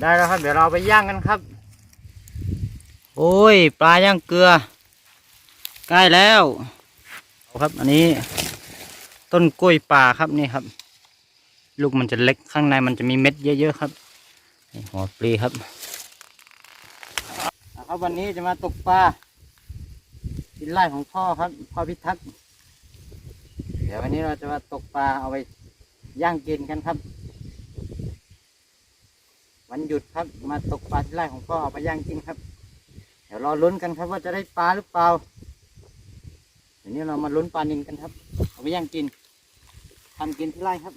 ได้แล้วครับ เดี๋ยวเราไปย่างกันครับ โอ้ย ปลาย่างเกลือ ใกล้แล้วเอาครับ อันนี้ ต้นกล้วยป่าครับนี่ครับ ลูกมันจะเล็กข้างในมันจะมีเม็ดเยอะๆครับนี่หัวปลีครับเอาครับวันนี้จะมาตกปลาที่ไร่ของพ่อครับพ่อพิทักษ์เดี๋ยววันนี้เราจะมาตกปลาเอาไปย่างกินกันครับ วันหยุดครับ มาตกปลาที่ไร่ของพ่อเอาไปย่างกินครับ เดี๋ยวรอลุ้นกันครับว่าจะได้ปลาหรือเปล่าเดี๋ยวนี้เรามาลุ้นปลานินกันครับเอาไปย่างกินทำกินที่ไร่ครับ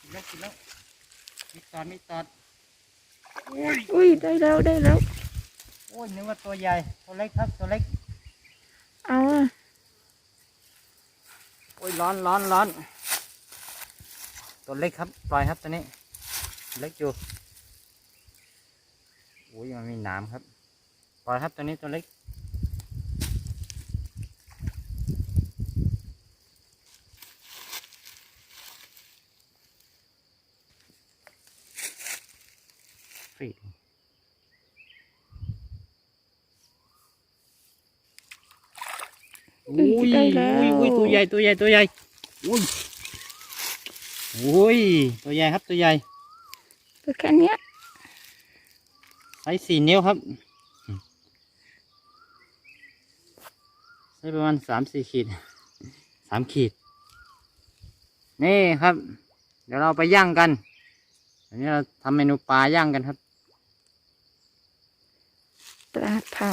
กินแล้วกินแล้วมีตอนมีตอน อ้ยอุ้ยได้แล้วได้แล้วโอ้ยนึกว่าตัวใหญ่ตัวเล็กครับตัวเล็ก เอาอะโอ้ยร้อนร้อนร้อนตัวเล็กครับปล่อยครับตัวนี้เล็กอยู่โอ้ยมันมีหนามครับปล่อยครับตัวนี้ตัวเล็ก ฟรีอุ้ย ได้ แล้วอุ้ยอุ้ยตัวใหญ่ตัวใหญ่ตัวใหญ่อุ้ยอุ้ยตัวใหญ่ครับตัวใหญ่ตัวแค่เนี้ยไซส์สี่นิ้วครับใช้ประมาณสามสี่ขีดสามขีด นี่ครับ เดี๋ยวเราไปย่างกันอันนี้เราทำเมนูปลาย่างกันครับปลาเผา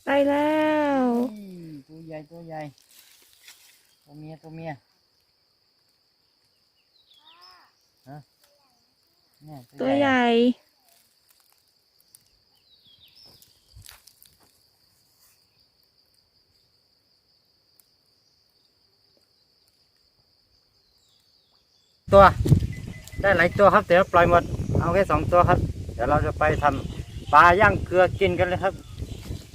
ได้ แล้วตัวใหญ่ตัวใหญ่ตัวเมียตัวเมียฮะเนี่ยตัวใหญ่ตัวได้หลายตัวครับแต่ปล่อยหมดเอาแค่สองตัวครับ เดี๋ยวเราจะไปทำปลาย่างเกลือกินกันเลยครับ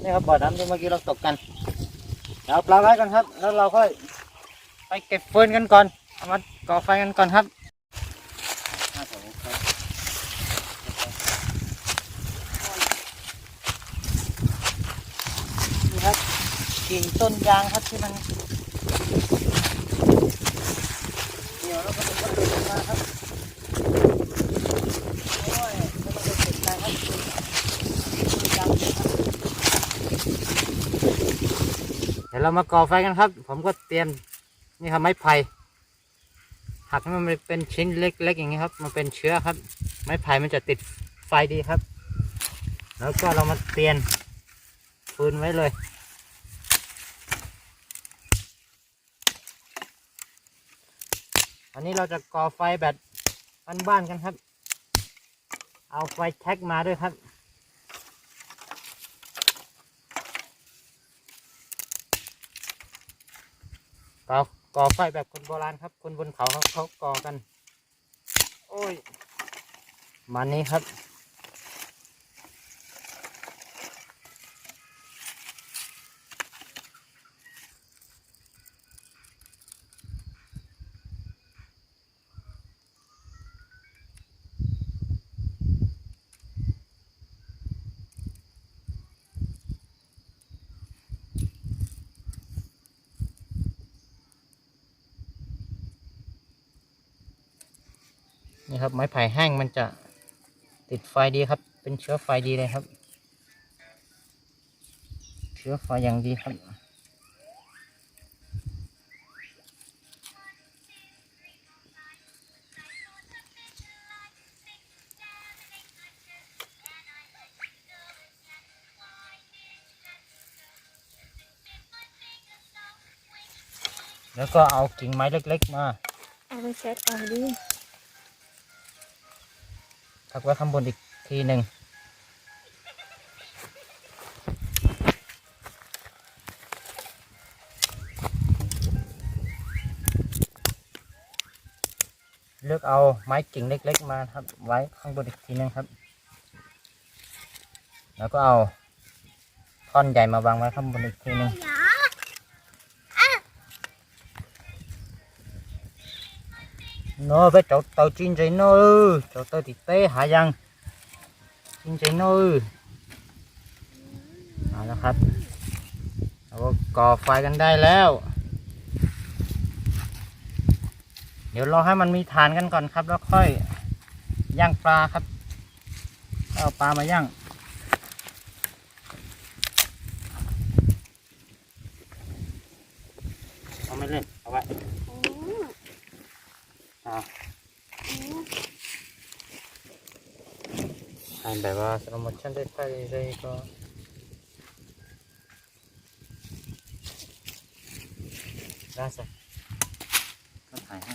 นี่ครับบ่อน้ำที่เมื่อกี้เราตกกันเดี๋ยวเอาปลาไว้กันครับ แล้วเราค่อยไปเก็บฟืนกันก่อนเอามาก่อไฟกันก่อนครับนี่ครับกิ่งต้นยางครับที่มันเดี๋ยวแล้วก็มันก็หลุดออกมาครับโอ้ยแล้วมันจะติดใจครับต้นยางเนี่ยครับ เรามาก่อไฟกันครับ ผมก็เตรียมนี่ครับไม้ไผ่หักให้มันเป็นชิ้นเล็กๆอย่างนี้ครับ มันเป็นเชื้อครับ ไม้ไผ่มันจะติดไฟดีครับ แล้วก็เรามาเตรียมฟืนไว้เลยอันนี้เราจะก่อไฟแบบบ้านๆกันครับ เอาไฟแท็กมาด้วยครับ ก่อก่อไฟแบบคนโบราณครับ คนบนเขาเขาเขาก่อกัน โอ้ยมันนี้ครับ ครับ ไม้ไผ่แห้งมันจะติดไฟดีครับ เป็นเชื้อไฟดีเลยครับ เชื้อไฟอย่างดีครับ แล้วก็เอากิ่งไม้เล็ก ๆ มา เอาไปเช็ดเอาดี ทักไว้ข้างบนอีกทีหนึ่งเลือกเอาไม้กิ่งเล็ก ๆ มาครับไว้ข้างบนอีกทีหนึงครับ แล้วก็เอาท่อนใหญ่มาวางไว้ข้างบนอีกทีหนึง โน้ไป chỗ tàu chín chạy nô chỗ tàu thì tế hạ dân chín chạy nô เอาล้วครับเราก่อไฟกันได้แล้ว เดี๋ยวรอให้มันมีฐานกันก่อนครับ แล้วค่อยย่างปลาครับ เอาปลามาย่างเอาไม่เล่นเอาไว้เอาถ่าย แบบว่าสโลโมชั่นได้ไปเลยก็ได้สิก็ถ่ายให้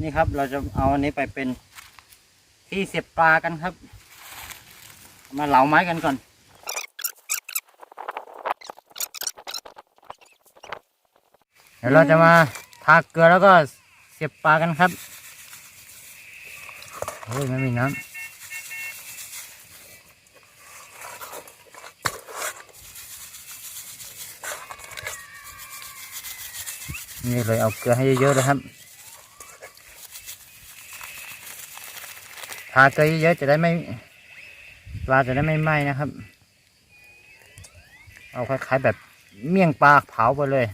นี่ครับเราจะเอาอันนี้ไปเป็นที่เสียบปลากันครับ มาเหลาไม้กันก่อนเดี๋ยวเราจะมาทาเกลือแล้วก็เสียบปลากันครับ อ้ยไม่มีน้ำนี่เลยเอาเกลือให้เยอะๆเลยครับ ทาเกลือเยอะๆจะได้ไม่ปลาจะได้ไม่ไหม้นะครับ เอาคล้ายๆแบบเมี่ยงปลาเผาไปเลย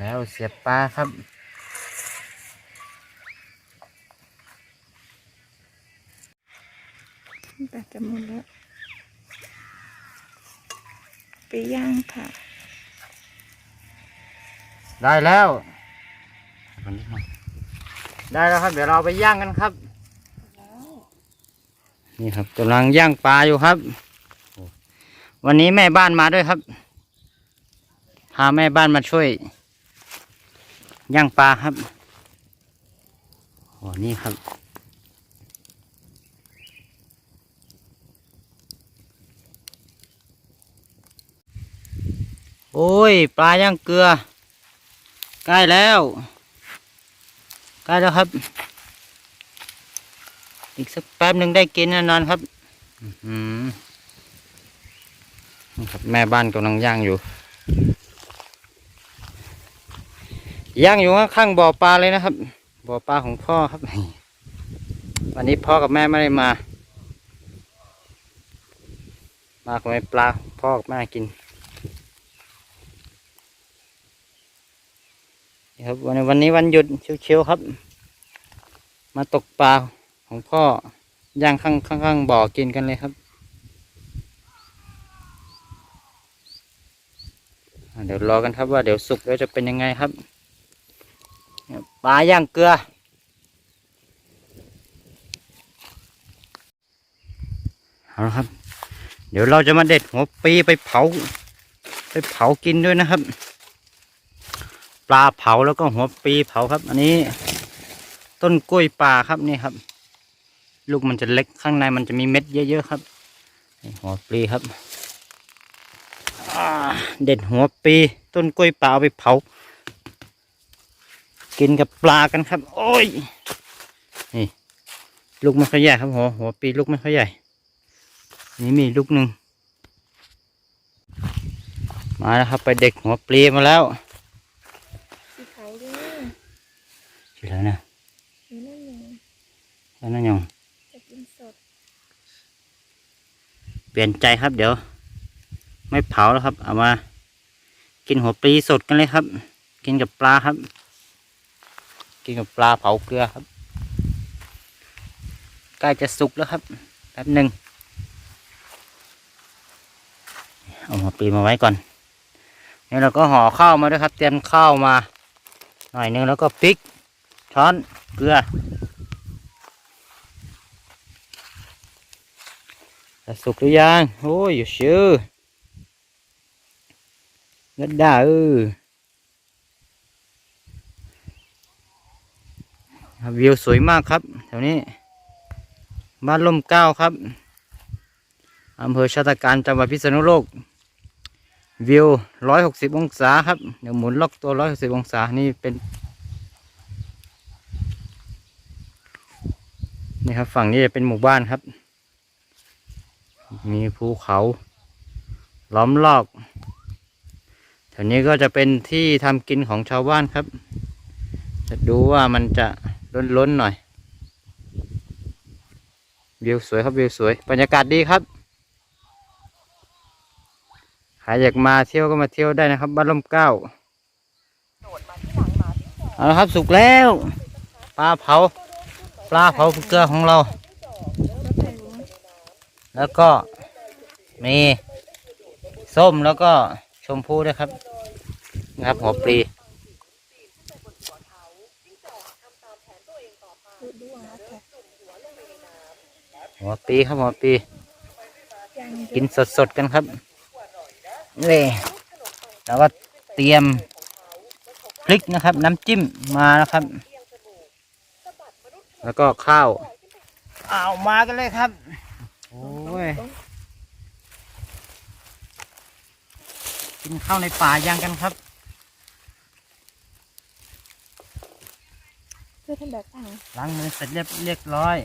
แล้วเสียบปลาครับแบตจะหมดแล้ว ไปย่างค่ะ ได้แล้ว ได้แล้วครับ เดี๋ยวเราไปย่างกันครับ นี่ครับกำลังย่างปลาอยู่ครับ วันนี้แม่บ้านมาด้วยครับ พาแม่บ้านมาช่วย ย่างปลาครับโอ้นี่ครับ โอ้ย ปลาย่างเกลือ ใกล้แล้ว ใกล้แล้วครับ อีกสักแป๊บหนึ่งได้กินแน่นอนครับอื้อหือนี่ครับ แม่บ้านกำลังย่างอยู่ ย่างอยู่ข้างบ่อปลาเลยนะครับ บ่อปลาของพ่อครับ วันนี้พ่อกับแม่ไม่ได้มา มากับแม่ปลาพ่อกับแม่กินครับวันวันนี้วันหยุดเชิวๆครับ มาตกปลาของพ่อย่างข้างข้างข้างบ่อกินกันเลยครับ เดี๋ยวรอกันครับว่าเดี๋ยวสุกแล้วจะเป็นยังไงครับ ปลาย่างเกลือ เอาละครับ เดี๋ยวเราจะมาเด็ดหัวปีไปเผา ไปเผากินด้วยนะครับ ปลาเผาแล้วก็หัวปีเผาครับ อันนี้ ต้นกล้วยป่าครับนี่ครับ ลูกมันจะเล็กข้างในมันจะมีเม็ดเยอะๆครับ หัวปีครับเด็ดหัวปี ต้นกล้วยป่าเอาไปเผา กินกับปลากันครับ โอ้ย นี่ลูกไม่ค่อยใหญ่ครับหัวหัวปีลูกไม่ค่อยใหญ่ นี่มีลูกหนึ่งมาแล้วครับ ไปเด็กหัวปลีมาแล้วสีไข่ดิอยู่แล้วนะนี่นั่นเองแล้วนั่นยังจะกินสด เปลี่ยนใจครับเดี๋ยว ไม่เผาแล้วครับ เอามา กินหัวปลีสดกันเลยครับ กินกับปลาครับ กินกับปลาเผาเกลือครับใกล้จะสุกแล้วครับแป๊บหนึ่งเอาหัวปลีมาไว้ก่อนนี่เราก็ห่อข้าวมาด้วยครับ เตรียมข้าวมา หน่อยหนึงแล้วก็พริก ช้อนเกลือจะสุกหรือยัง โอ้ยอยู่ชื่องัดดาเออ วิวสวยมากครับ แถวนี้ บ้านลมเก้าครับอำเภอชาตการจังหวัดพิษณุโลก วิวร้อยหกสิบองศาครับเดี๋ยวหมุนล็อกตัวร้อยหกสิบองศานี่เป็นนี่ครับฝั่งนี้จะเป็นหมู่บ้านครับ มีภูเขาล้อมรอบแถวนี้ก็จะเป็นที่ทำกินของชาวบ้านครับ จะดูว่ามันจะ ล้นๆหน่อยวิวสวยครับวิวสวยบรรยากาศดีครับใครอยากมาเที่ยวก็มาเที่ยวได้นะครับ บ้านล่มเก้าเอาละครับสุกแล้วปลาเผา ปลาเผาเกลือของเรา แล้วก็มีส้มแล้วก็ชมพูด้วยครับนะครับหัวปลี ดูดูอะแต่ หัวปลีครับหัวปลียังกินสดๆกันครับนี่แล้วก็เตรียมพริกนะครับ น้ำจิ้มมานะครับ แล้วก็ข้าวเอามากันเลยครับ โอ้ย กินข้าวในป่าย่างกันครับ เพื่อทำแบบต่างล้างมือเสร็จเรียบเรียบร้อย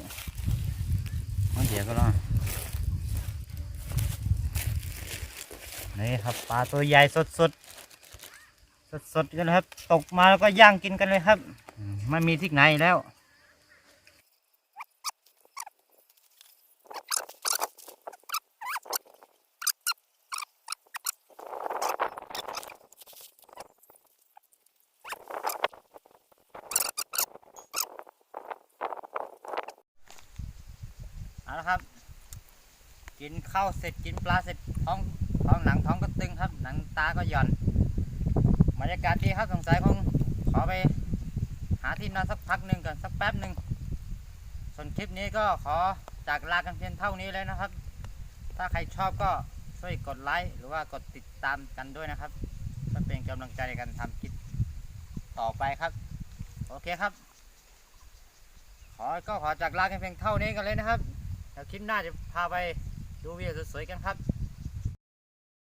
มันเดี๋ยวก็รอนี่ครับปลาตัวใหญ่สดสดสดสดกันเลยครับ ตกมาแล้วก็ย่างกินกันเลยครับ ไม่มีที่ไหนแล้วะครับ กินข้าวเสร็จกินปลาเสร็จท้องท้องหนังท้องก็ตึงครับ หนังตาก็หย่อนบรรยากาศดีครับสงสัยคงขอไปหาที่นอนสักพักหนึ่งก่อนสักแป๊บหนึ่งส่วนคลิปนี้ก็ขอจากลากันเพียงเท่านี้เลยนะครับ ถ้าใครชอบก็ช่วยกดไลค์หรือว่ากดติดตามกันด้วยนะครับเพื่อเป็นกำลังใจในการทำคลิปต่อไปครับ โอเคครับ ขอก็ขอจากลากันเพียงเท่านี้กันเลยนะครับ เดี๋ยวคลิปหน้าจะพาไปดูวิวสวยๆกันครับ